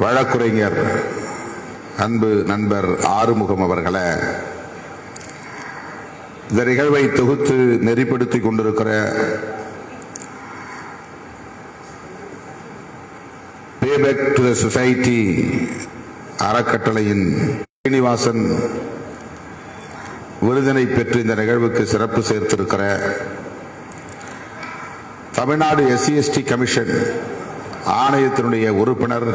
வழக்குரைஞர் அன்பு நண்பர் ஆறுமுகம் அவர்களை இந்த நிகழ்வை தொகுத்து நெறிப்படுத்திக் கொண்டிருக்கிற பேபேக் டு த சொசைட்டி அறக்கட்டளையின் சீனிவாசன் விருதினை பெற்று இந்த நிகழ்வுக்கு சிறப்பு சேர்த்திருக்கிற தமிழ்நாடு எஸ்சிஎஸ்டி கமிஷன் ஆணையத்தினுடைய உறுப்பினர்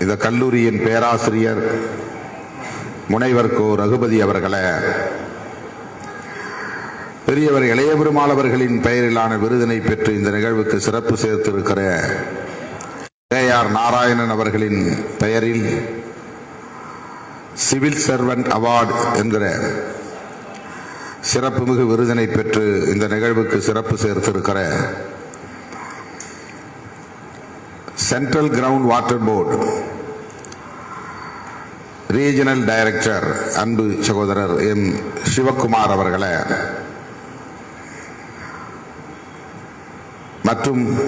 இந்த கல்லூரியின் பேராசிரியர் முனைவர் கோ. ரகுபதி அவர்களை பெரியவர் இளைய பெருமாளவர்களின் பெயரிலான விருதினை பெற்று இந்த நிகழ்வுக்கு சிறப்பு சேர்த்திருக்கிற கே ஆர் நாராயணன் அவர்களின் பெயரில் சிவில் சர்வன்ட் அவார்டு என்கிற சிறப்புமிகு விருதினை பெற்று இந்த நிகழ்வுக்கு சிறப்பு சேர்த்திருக்கிற central ground water board regional director அன்பு சகோதரர் எம். சிவக்குமார் அவர்களை. மற்றும்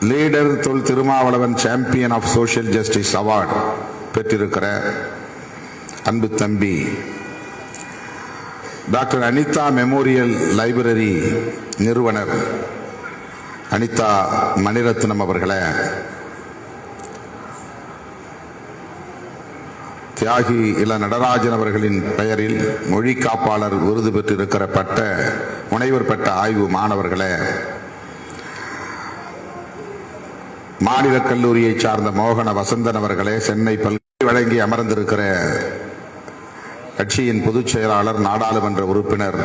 leader Thol Thirumavalavan champion of social justice award பெற்றிருக்கிற அன்பு தம்பி டாக்டர் அனிதா மெமோரியல் லைப்ரரி நிறுவனர் அனிதா மணிரத்னம் அவர்களை. தியாகி இள நடராஜன் அவர்களின் பெயரில் மொழி காப்பாளர் விருது பெற்றிருக்கிற பட்ட முனைவர் பட்ட ஆய்வு மாணவர்களே மாநில கல்லூரியை சார்ந்த மோகன வசந்தன் அவர்களே சென்னை பல்கலை வழங்கி அமர்ந்திருக்கிற கட்சியின் பொதுச் செயலாளர் நாடாளுமன்ற உறுப்பினர்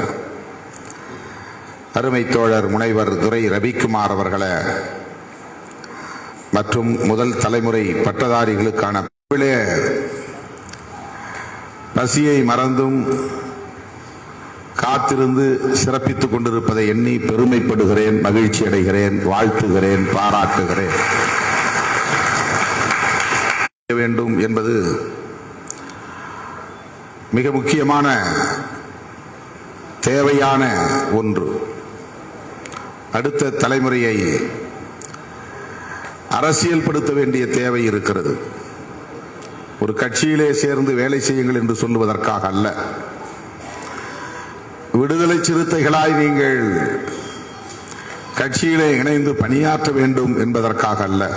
அருமை தோழர் முனைவர் துரை ரவிக்குமார் அவர்களே மற்றும் முதல் தலைமுறை பட்டதாரிகளுக்கான பசியை மறந்தும் காத்திருந்து சிறப்பித்துக் கொண்டிருப்பதை எண்ணி பெருமைப்படுகிறேன் மகிழ்ச்சி அடைகிறேன் வாழ்த்துகிறேன் பாராட்டுகிறேன். வேண்டும் என்பது மிக முக்கியமான தேவையான ஒன்று. அடுத்த தலைமுறையை அரசியல்படுத்த வேண்டிய தேவை இருக்கிறது. ஒரு கட்சியிலே சேர்ந்து வேலை செய்யுங்கள் என்று சொல்லுவதற்காக அல்ல. விடுதலை சிறுத்தைகளாய் நீங்கள் கட்சியிலே இணைந்து பணியாற்ற வேண்டும் என்பதற்காக அல்ல.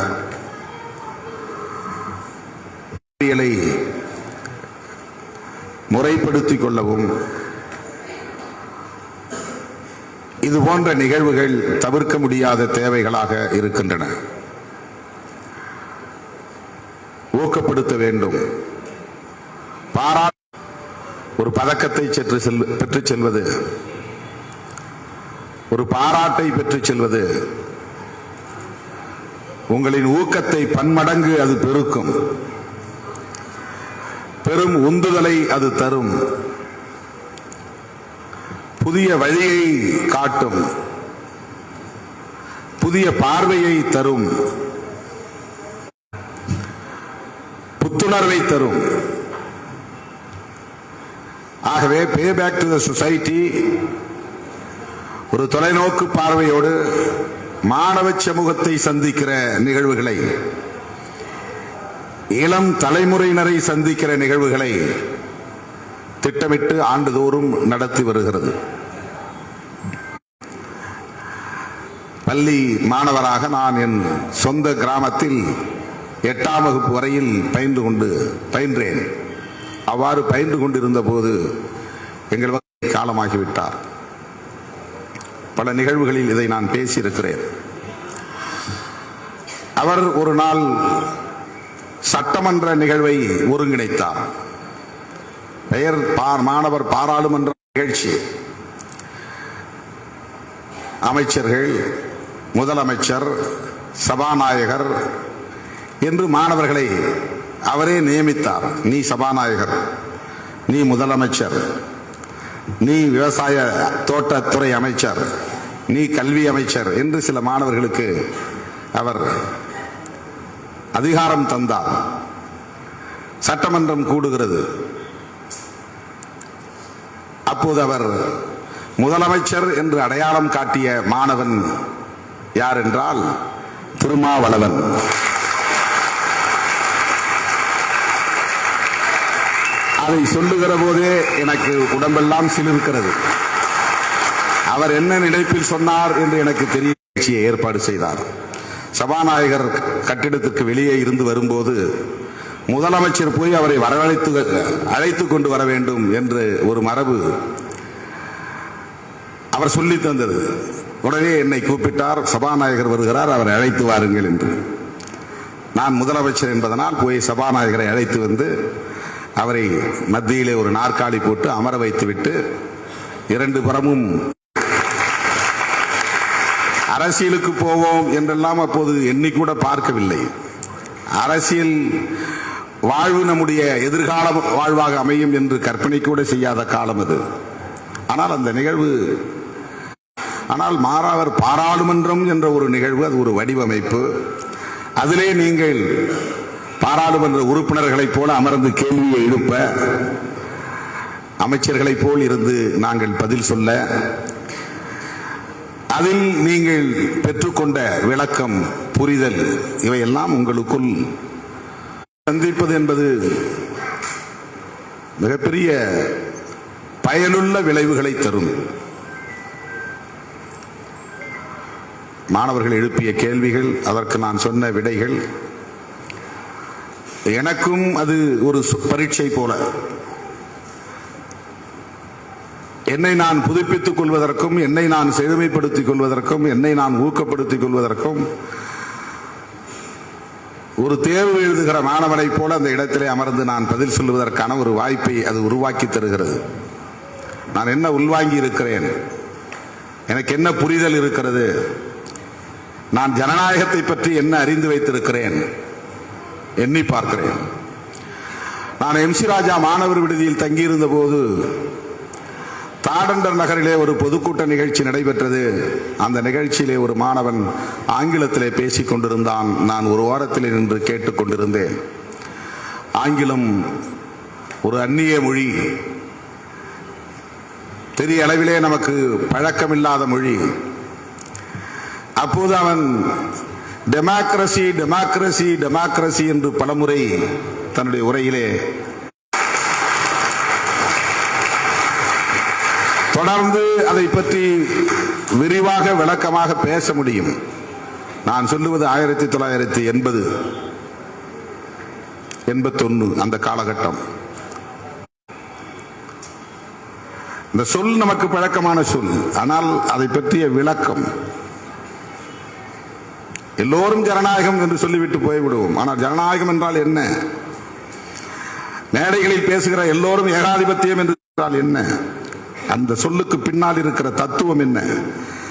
முறைப்படுத்திக் கொள்ளவும் இது போன்ற நிகழ்வுகள் தவிர்க்க முடியாத தேவைகளாக இருக்கின்றன. ஊக்கப்படுத்த வேண்டும். பாரா ஒரு பதக்கத்தை சென்று செல் பெற்றுச் செல்வது. ஒரு பாராட்டை பெற்றுச் செல்வது. உங்களின் ஊக்கத்தை பன்மடங்கு அது பெருக்கும். பெரும் உந்துதலை அது தரும். புதிய வழியை காட்டும். புதிய பார்வையை தரும். புத்துணர்வை தரும். ஆகவே பே பேக் டு த சொசைட்டி ஒரு தொலைநோக்கு பார்வையோடு மாணவ சமூகத்தை சந்திக்கிற நிகழ்வுகளை இளம் தலைமுறையினரை சந்திக்கிற நிகழ்வுகளை திட்டமிட்டு ஆண்டுதோறும் நடத்தி வருகிறது. பள்ளி மாணவராக நான் என் சொந்த கிராமத்தில் எட்டாம் வகுப்பு வரையில் பயின்று கொண்டு பயின்றேன். அவ்வாறு பயின்று கொண்டிருந்த போது எங்கள் வகை காலமாகிவிட்டார். பல நிகழ்வுகளில் இதை நான் பேசியிருக்கிறேன். அவர் ஒரு நாள் சட்டமன்ற நிகழ்வை ஒருங்கிணைத்தார். பெயர் பா- மாணவர் பாராளுமன்ற நிகழ்ச்சி. அமைச்சர்கள் முதலமைச்சர் சபாநாயகர் என்று மாணவர்களை அவரே நியமித்தார். நீ சபாநாயகர் நீ முதலமைச்சர் நீ விவசாய தோட்டத்துறை அமைச்சர் நீ கல்வி அமைச்சர் என்று சில மாணவர்களுக்கு அவர் அதிகாரம் தந்தார். சட்டமன்றம் கூடுகிறது. அப்போது அவர் முதலமைச்சர் என்று அடையாளம் காட்டிய மாணவன் யார் என்றால் திருமாவளவன். அதை சொல்லுகிற போதே எனக்கு உடம்பெல்லாம் சிலிருக்கிறது. அவர் என்ன நினைப்பில் சொன்னார் என்று எனக்கு தெரிய நிகழ்ச்சியை ஏற்பாடு செய்தார். சபாநாயகர் கட்டிடத்துக்கு வெளியே இருந்து வரும்போது முதலமைச்சர் போய் அவரை வரவழைத்து அழைத்து கொண்டு வர வேண்டும் என்று ஒரு மரபு அவர் சொல்லி தந்தது. உடனே என்னை கூப்பிட்டார் சபாநாயகர் வருகிறார் அவரை அழைத்து வாருங்கள் என்று. நான் முதலமைச்சர் என்பதனால் போய் சபாநாயகரை அழைத்து வந்து அவரை மத்தியிலே ஒரு நாற்காலி போட்டு அமர வைத்துவிட்டு இரண்டு புறமும் அரசியலுக்கு போவோம் என்றெல்லாம் அப்போது எண்ணிக்கூட பார்க்கவில்லை. அரசியல் வாழ்வு நம்முடைய எதிர்கால வாழ்வாக அமையும் என்று கற்பனை கூட செய்யாத காலம் அது. ஆனால் அந்த நிகழ்வு ஆனால் மாறாவர் பாராளுமன்றம் என்ற ஒரு நிகழ்வு அது ஒரு வடிவமைப்பு. அதிலே நீங்கள் பாராளுமன்ற உறுப்பினர்களைப் போல அமர்ந்து கேள்வியை எழுப்ப அமைச்சர்களைப் போல் இருந்து நாங்கள் பதில் சொல்ல அதில் நீங்கள் பெற்றுக்கொண்ட விளக்கம் புரிதல் இவையெல்லாம் உங்களுக்குள் சந்திப்பது என்பது மிகப்பெரிய பயனுள்ள விளைவுகளை தரும். மாணவர்கள் எழுப்பிய கேள்விகள் அதற்கு நான் சொன்ன விடைகள் எனக்கும் அது ஒரு சு- பரீட்சை போல. என்னை நான் புதுப்பித்துக் கொள்வதற்கும் என்னை நான் செழுமைப்படுத்திக் கொள்வதற்கும் என்னை நான் ஊக்கப்படுத்திக் கொள்வதற்கும் ஒரு தேர்வு எழுதுகிற மாணவனைப் போல அந்த இடத்திலே அமர்ந்து நான் பதில் சொல்வதற்கான ஒரு வாய்ப்பை அது உருவாக்கி தருகிறது. நான் என்ன உள்வாங்கி இருக்கிறேன்? எனக்கு என்ன புரிதல் இருக்கிறது? நான் ஜனநாயகத்தை பற்றி என்ன அறிந்து வைத்திருக்கிறேன்? எண்ணி பார்க்கிறேன். நான் எம்சி ராஜா மாணவர் விடுதியில் தங்கியிருந்த போது தாடண்டர் நகரிலே ஒரு பொதுக்கூட்ட நிகழ்ச்சி நடைபெற்றது. அந்த நிகழ்ச்சியிலே ஒரு மாணவன் ஆங்கிலத்திலே பேசிக் கொண்டிருந்தான். நான் ஒரு வாரத்தில் நின்று கேட்டுக்கொண்டிருந்தேன் ஆங்கிலம் ஒரு அந்நிய மொழி. பெரிய அளவிலே நமக்கு பழக்கமில்லாத மொழி. அப்போது அவன் டெமோக்ரசி டெமோக்ரசி டெமோக்ரசி என்று பலமுறை தன்னுடைய உரையிலே தொடர்ந்து அதை பற்றி விரிவாக விளக்கமாக பேச முடியும். நான் சொல்லுவது ஆயிரத்தி தொள்ளாயிரத்தி எண்பது எண்பத்தொன்னு அந்த காலகட்டம். இந்த சொல் நமக்கு பழக்கமான சொல் ஆனால் அதை பற்றிய விளக்கம் எல்லோரும் ஜனநாயகம் என்று சொல்லிவிட்டு போய்விடுவோம். ஆனால் ஜனநாயகம் என்றால் என்ன? மேடைகளில் பேசுகிற எல்லோரும் ஏகாதிபத்தியம் என்று என்றால் என்ன? அந்த சொல்லுக்கு பின்னால் இருக்கிற தத்துவம் என்ன?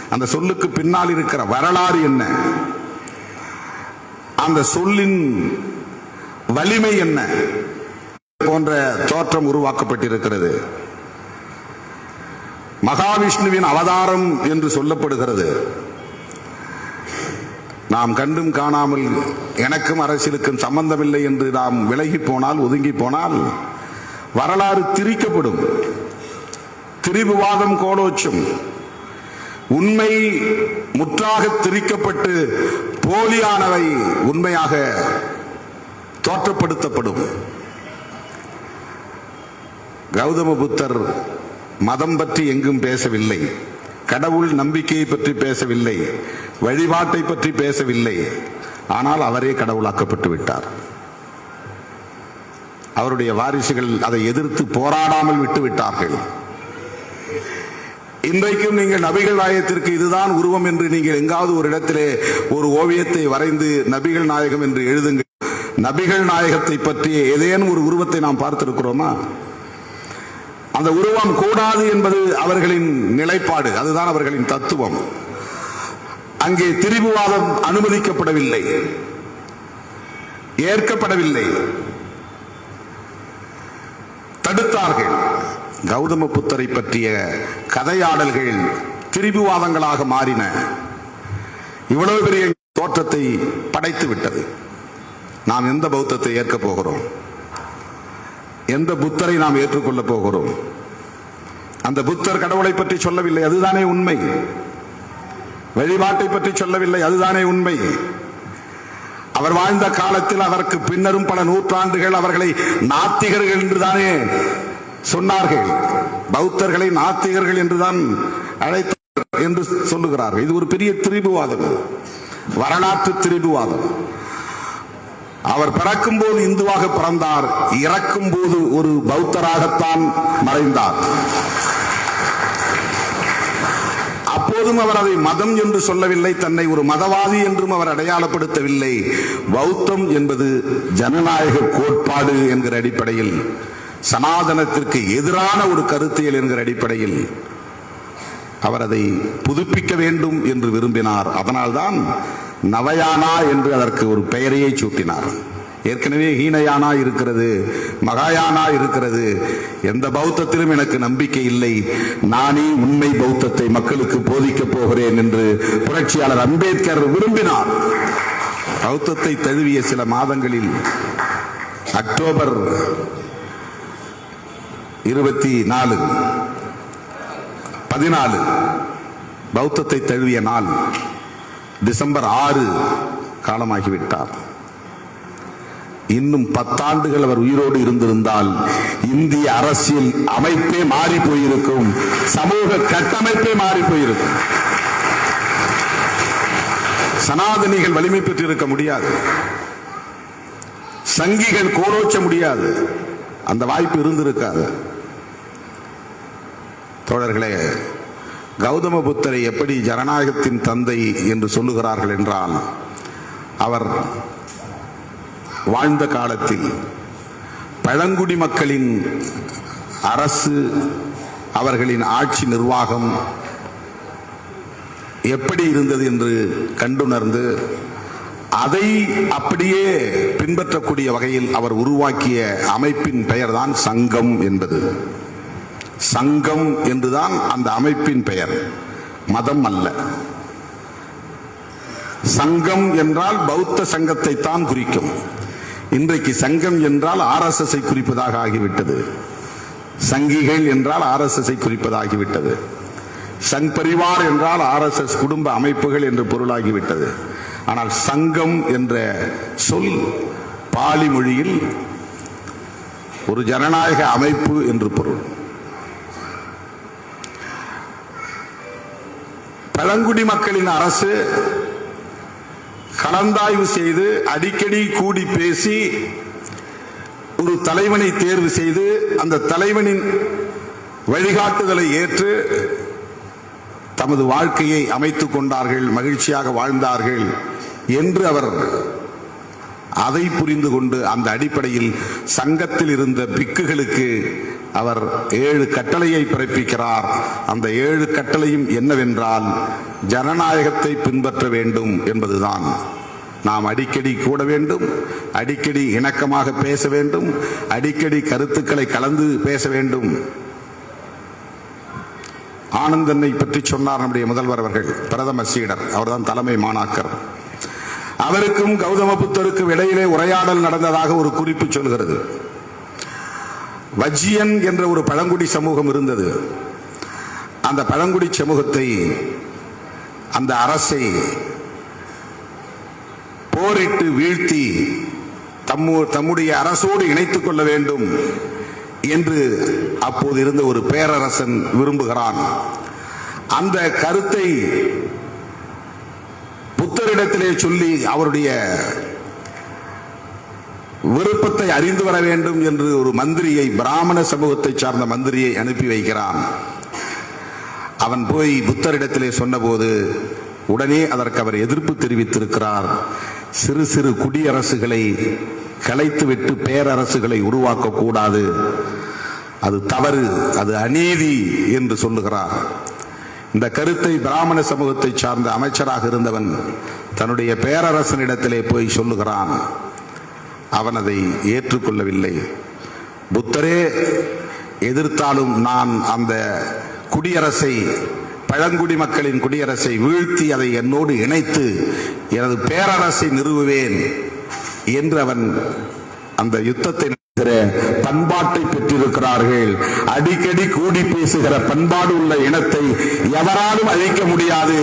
அந்த சொல்லுக்கு பின்னால் இருக்கிற வரலாறு என்ன? அந்த சொல்லின் வலிமை என்ன? போன்ற தோற்றம் உருவாக்கப்பட்டிருக்கிறது. மகாவிஷ்ணுவின் அவதாரம் என்று சொல்லப்படுகிறது. நாம் கண்டும் காணாமல் எனக்கும் அரசியலுக்கும் சம்பந்தமில்லை என்று நாம் விலகி போனால் ஒதுங்கி போனால் வரலாறு திரிக்கப்படும். திரிபுவாதம் கோலோச்சும். உண்மை முற்றாக திரிக்கப்பட்டு போலியானவை உண்மையாக தோற்றப்படுத்தப்படும். கௌதம புத்தர் மதம் பற்றி எங்கும் பேசவில்லை. கடவுள் நம்பிக்கையை பற்றி பேசவில்லை. வழிபாட்டை பற்றி பேசவில்லை. ஆனால் அவரே கடவுளாக்கப்பட்டு விட்டார். அவருடைய வாரிசுகள் அதை எதிர்த்து போராடாமல் விட்டு விட்டார்கள். இன்றைக்கும் நீங்கள் நபிகள் நாயகத்திற்கு இதுதான் உருவம் என்று நீங்கள் எங்காவது ஒரு இடத்திலே ஒரு ஓவியத்தை வரைந்து நபிகள் நாயகம் என்று எழுதுங்கள். நபிகள் நாயகத்தை பற்றிய ஏதேனும் ஒரு உருவத்தை நாம் பார்த்திருக்கிறோமா? அந்த உருவம் கூடாது என்பது அவர்களின் நிலைப்பாடு. அதுதான் அவர்களின் தத்துவம். அங்கே திரிபுவாதம் அனுமதிக்கப்படவில்லை. ஏற்கப்படவில்லை. தடுத்தார்கள். கௌதம புத்தரை பற்றிய கதையாடல்கள் திரிபுவாதங்களாக மாறின. இவ்வளவு பெரிய தோற்றத்தை படைத்து விட்டது. நாம் எந்த பௌத்தத்தை ஏற்கப் போகிறோம்? எந்த புத்தரை நாம் ஏற்றுக்கொள்ளப் போகிறோம்? அந்த புத்தர் கடவுளை பற்றி சொல்லவில்லை. அதுதானே உண்மை. வழிபாட்டை பற்றி சொல்லவில்லை அதுதானே உண்மை. அவர் வாழ்ந்த காலத்தில் அதற்கு பின்னரும் பல நூற்றாண்டுகள் அவர்களை நாத்திகர்கள் என்றுதானே சொன்னார்கள். பௌத்தர்களை நாத்திகர்கள் என்றுதான் அழைத்தார் என்று சொல்லுகிறார்கள். இது ஒரு பெரிய திரிபுவாதம். வரலாற்று திரிபுவாதம். அவர் பிறக்கும் போது இந்துவாக பிறந்தார். இறக்கும் போது ஒரு பௌத்தராகத்தான் மறைந்தார். முழுவதும் அவர் அதை மதம் என்று சொல்லவில்லை தன்னை ஒரு மதவாதி என்றும் அவர் அடையாளப்படுத்தவில்லை. பௌத்தம் என்பது ஜனநாயக கோட்பாடு என்கிற அடிப்படையில் சனாதனத்திற்கு எதிரான ஒரு கருத்தியல் என்கிற அடிப்படையில் அவர் அதை புதுப்பிக்க வேண்டும் என்று விரும்பினார். அதனால்தான் நவயானா என்று அதற்கு ஒரு பெயரையை சூட்டினார். ஏற்கனவே ஹீனயானா இருக்கிறது மகாயானா இருக்கிறது. எந்த பௌத்தத்திலும் எனக்கு நம்பிக்கை இல்லை. நானே உண்மை பௌத்தத்தை மக்களுக்கு போதிக்கப் போகிறேன் என்று புரட்சியாளர் அம்பேத்கர் விரும்பினார். பௌத்தத்தை தழுவிய சில மாதங்களில் அக்டோபர் இருபத்தி நாலு பதினாலு பௌத்தத்தை தழுவிய நாள் டிசம்பர் ஆறு காலமாகிவிட்டார். இன்னும் பத்தாண்டுகள் அவர் உயிரோடு இருந்திருந்தால் இந்திய அரசியல் அமைப்பே மாறி போயிருக்கும். சமூக கட்டமைப்பே மாறி போயிருக்கும். சனாதனிகள் வலிமை பெற்றிருக்க முடியாது. சங்கிகள் கோரோச்ச முடியாது. அந்த வாய்ப்பு இருந்திருக்காது. தோழர்களே கௌதம புத்தரை எப்படி ஜனநாயகத்தின் தந்தை என்று சொல்லுகிறார்கள் என்றால் அவர் வாழ்ந்த காலத்தில் பழங்குடி மக்களின் அரசு அவர்களின் ஆட்சி நிர்வாகம் எப்படி இருந்தது என்று கண்டுணர்ந்து அதை அப்படியே பின்பற்றக்கூடிய வகையில் அவர் உருவாக்கிய அமைப்பின் பெயர்தான் சங்கம் என்பது. சங்கம் என்றுதான் அந்த அமைப்பின் பெயர். மதம் அல்ல. சங்கம் என்றால் பௌத்த சங்கத்தை தான் குறிக்கும். இன்றைக்கு சங்கம் என்றால் ஆர்எஸ்எஸ்ஐ குறிப்பதாக ஆகிவிட்டது. சங்கிகள் என்றால் ஆர்எஸ்எஸ்ஐ குறிப்பதாகிவிட்டது. சங் பரிவார் என்றால் ஆர்எஸ்எஸ் குடும்ப அமைப்புகள் என்று பொருளாகிவிட்டது. ஆனால் சங்கம் என்ற சொல் பாலி மொழியில் ஒரு ஜனநாயக அமைப்பு என்று பொருள். பழங்குடி மக்களின் அரசு கலந்தாய்வு செய்து அடிக்கடி கூடி பேசி ஒரு தலைவனை தேர்வு செய்து அந்த தலைவனின் வழிகாட்டுதலை ஏற்று தமது வாழ்க்கையை அமைத்துக் கொண்டார்கள் மகிழ்ச்சியாக வாழ்ந்தார்கள் என்று அவர் அதை புரிந்து கொண்டு அந்த அடிப்படையில் சங்கத்தில் இருந்த பிக்குகளுக்கு அவர் ஏழு கட்டளையை பிறப்பிக்கிறார். அந்த ஏழு கட்டளையும் என்னவென்றால் ஜனநாயகத்தை பின்பற்ற வேண்டும் என்பதுதான். நாம் அடிக்கடி கூட வேண்டும் அடிக்கடி இணக்கமாக பேச வேண்டும் அடிக்கடி கருத்துக்களை கலந்து பேச வேண்டும். ஆனந்தனை பற்றி சொன்னார் நம்முடைய முதல்வர் அவர்கள் பிரதம சீடர் அவர்தான் தலைமை மாணாக்கர். அவருக்கும் கௌதம புத்தருக்கும் இடையிலே உரையாடல் நடந்ததாக ஒரு குறிப்பு சொல்கிறது. வஜ்ஜியன் என்ற ஒரு பழங்குடி சமூகம் இருந்தது. அந்த பழங்குடி சமூகத்தை அந்த அரசை போரிட்டு வீழ்த்தி தம்மு தம்முடைய அரசோடு இணைத்துக் கொள்ள வேண்டும் என்று அப்போது இருந்த ஒரு பேரரசன் விரும்புகிறான். அந்த கருத்தை புத்தரிடத்திலே சொல்லி அவருடைய விருப்பத்தை அறிந்து வர வேண்டும் என்று ஒரு மந்திரியை பிராமண சமூகத்தை சார்ந்த மந்திரியை அனுப்பி வைக்கிறான். அவன் போய் புத்தரிடத்திலே சொன்னபோது உடனே அதற்கு அவர் எதிர்ப்பு தெரிவித்திருக்கிறார். சிறு சிறு குடியரசுகளை கலைத்துவிட்டு பேரரசுகளை உருவாக்கக்கூடாது. அது தவறு அது அநீதி என்று சொல்லுகிறார். இந்த கருத்தை பிராமண சமூகத்தை சார்ந்த அமைச்சராக இருந்தவன் தன்னுடைய பேரரசனிடத்திலே போய் சொல்லுகிறான். அவன் அதை ஏற்றுக்கொள்ளவில்லை. புத்தரே எதிர்த்தாலும் நான் அந்த குடியரசை பழங்குடி மக்களின் குடியரசை வீழ்த்தி அதை என்னோடு இணைத்து எனது பேரரசை நிறுவுவேன் என்று அவன் அந்த யுத்தத்தை பண்பாட்டை பெற்றிருக்கிறார்கள். அடிக்கடி கூடி பேசுகிற பண்பாடு உள்ள இனத்தை எவராலும் அழிக்க முடியாது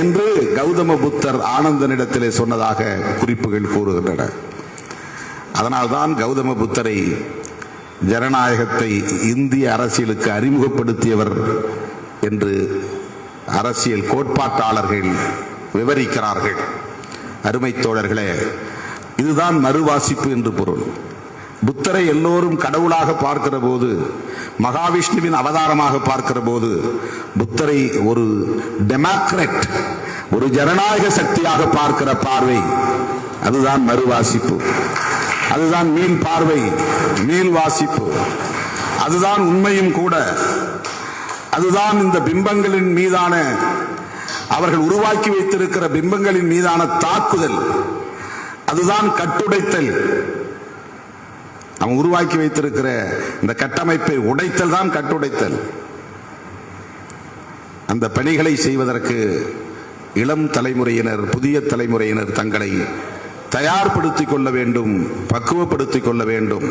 என்று கௌதம புத்தர் ஆனந்தனிடத்திலே சொன்னதாக குறிப்புகள் கூறுகின்றன. அதனால்தான் கௌதம புத்தரை ஜனநாயகத்தை இந்திய அரசியலுக்கு அறிமுகப்படுத்தியவர் என்று அரசியல் கோட்பாட்டாளர்கள் விவரிக்கிறார்கள். அருமை தோழர்களே இதுதான் மறுவாசிப்பு என்று பொருள். புத்தரை எல்லோரும் கடவுளாக பார்க்கிற போது மகாவிஷ்ணுவின் அவதாரமாக பார்க்கிற போது புத்தரை ஒரு டெமோக்ரட் ஒரு ஜனநாயக சக்தியாக பார்க்கிற பார்வை. அதுதான் மறுவாசிப்பு. அதுதான் மீள் பார்வை மீள் வாசிப்பு. அதுதான் உண்மையும் கூட. அதுதான் இந்த பிம்பங்களின் மீதான அவர்கள் உருவாக்கி வைத்திருக்கிற பிம்பங்களின் மீதான தாக்குதல். அதுதான் கட்டுடைத்தல். அவன் உருவாக்கி வைத்திருக்கிற இந்த கட்டமைப்பை உடைத்தல் தான் கட்டுடைத்தல். அந்த பணிகளை செய்வதற்கு இளம் தலைமுறையினர் புதிய தலைமுறையினர் தங்களை தயார்படுத்திக் கொள்ள வேண்டும் பக்குவப்படுத்திக் கொள்ள வேண்டும்.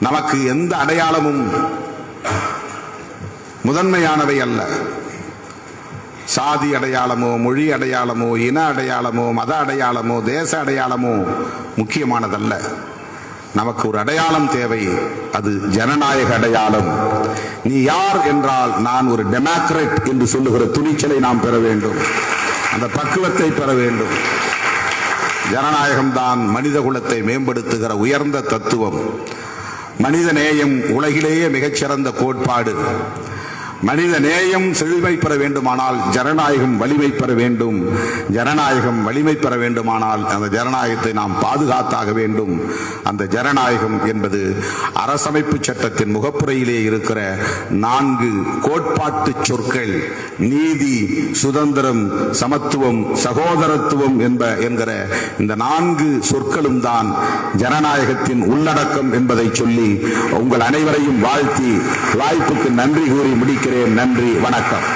நமக்கு எந்த அடையாளமும் முதன்மையானவை அல்ல. சாதி அடையாளமோ மொழி அடையாளமோ இன அடையாளமோ மத அடையாளமோ தேச அடையாளமோ முக்கியமானதல்ல. நமக்கு ஒரு அடையாளம் தேவை அது ஜனநாயக அடையாளம். நீ யார் என்றால் நான் ஒரு டெமோக்ரட் என்று சொல்லுகிற துணிச்சலை நாம் பெற வேண்டும். அந்த பக்குவத்தை பெற வேண்டும். ஜனநாயகம் தான் மனித குலத்தை மேம்படுத்துகிற உயர்ந்த தத்துவம். மனித நேயம் உலகிலேயே மிகச்சிறந்த கோட்பாடு. மனித நேயம் செழுமை பெற வேண்டுமானால் ஜனநாயகம் வலிமை பெற வேண்டும். ஜனநாயகம் வலிமை பெற வேண்டுமானால் அந்த ஜனநாயகத்தை நாம் பாதுகாத்தாக வேண்டும். அந்த ஜனநாயகம் என்பது அரசமைப்பு சட்டத்தின் முகப்புறையிலே இருக்கிற நான்கு கோட்பாட்டு சொற்கள். நீதி சுதந்திரம் சமத்துவம் சகோதரத்துவம் என்ப என்கிற இந்த நான்கு சொற்களும் தான் ஜனநாயகத்தின் உள்ளடக்கம் என்பதை சொல்லி உங்கள் அனைவரையும் வாழ்த்தி வாய்ப்புக்கு நன்றி கூறி முடிக்க முடிக்கிறேன் நன்றி வணக்கம்.